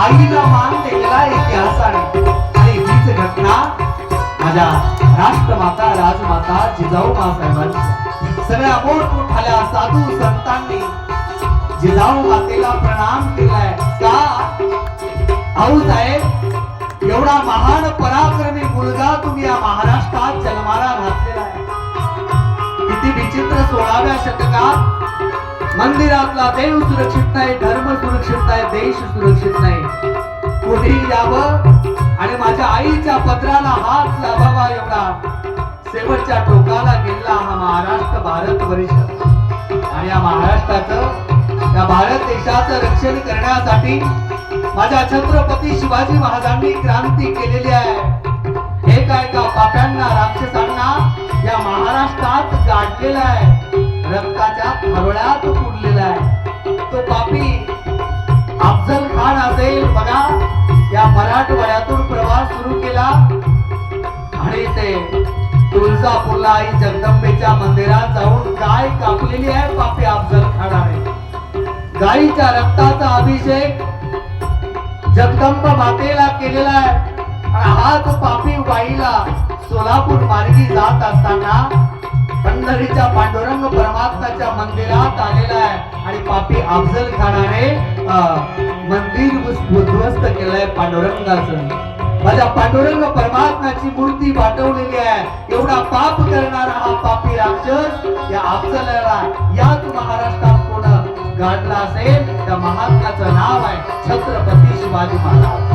आईला मान टेकला इतिहासाने. आणि हीच घटना माझ्या राष्ट्रमाता राजमाता जिजाऊ मासाहेबांची. सगळ्या मोठमोठाल्या साधू संतांनी. जिजाऊ मातेला प्रणाम केलाय. का? भाऊ साहेब एवढा महान पराक्रमी मुलगा तुम्ही या महाराष्ट्रात जन्माला घातलेला आहे. किती विचित्र सोळाव्या शतकात मंदिरातला देव सुरक्षित नाही धर्म सुरक्षित नाही देश सुरक्षित नाही. कोणी यावं आणि माझ्या आईच्या पत्राला हात लावावा एवढा शेवटच्या टोकाला गेला हा महाराष्ट्र भारत परिषद. आणि या महाराष्ट्राचं या भारत देशाचं रक्षण करण्यासाठी माझ्या छत्रपती शिवाजी महाराजांनी क्रांती केलेली आहे. हे काय का पाप्यांना राक्षसांना या महाराष्ट्रात गाठलेलं आहे? रक्ता अफजल खान असेल बघा या मराठवाड्यातून प्रवास सुरू केला. आणि ते तुळजापूरला आई जगदंबेच्या मंदिरात जाऊन गाय कापलेली आहे पापी अफजल खानाने. गायीच्या रक्ताचा अभिषेक जगदंब मातेला केलेला आहे. आणि हाच पापी वाईला सोलापूर मार्गी जात असताना पंढरीच्या पांडुरंग परमात्माच्या मंदिरात आलेला आहे. आणि पापी अफजल खानाने मंदिर उद्ध्वस्त केलंय पांडुरंगाचं. माझ्या पांडुरंग परमात्माची मूर्ती वाटवलेली आहे. एवढा पाप करणारा हा पापी राक्षस या अफजलला याच महाराष्ट्रात कोण गाडला असेल त्या महात्म्याचं नाव आहे छत्रपती शिवाजी महाराज.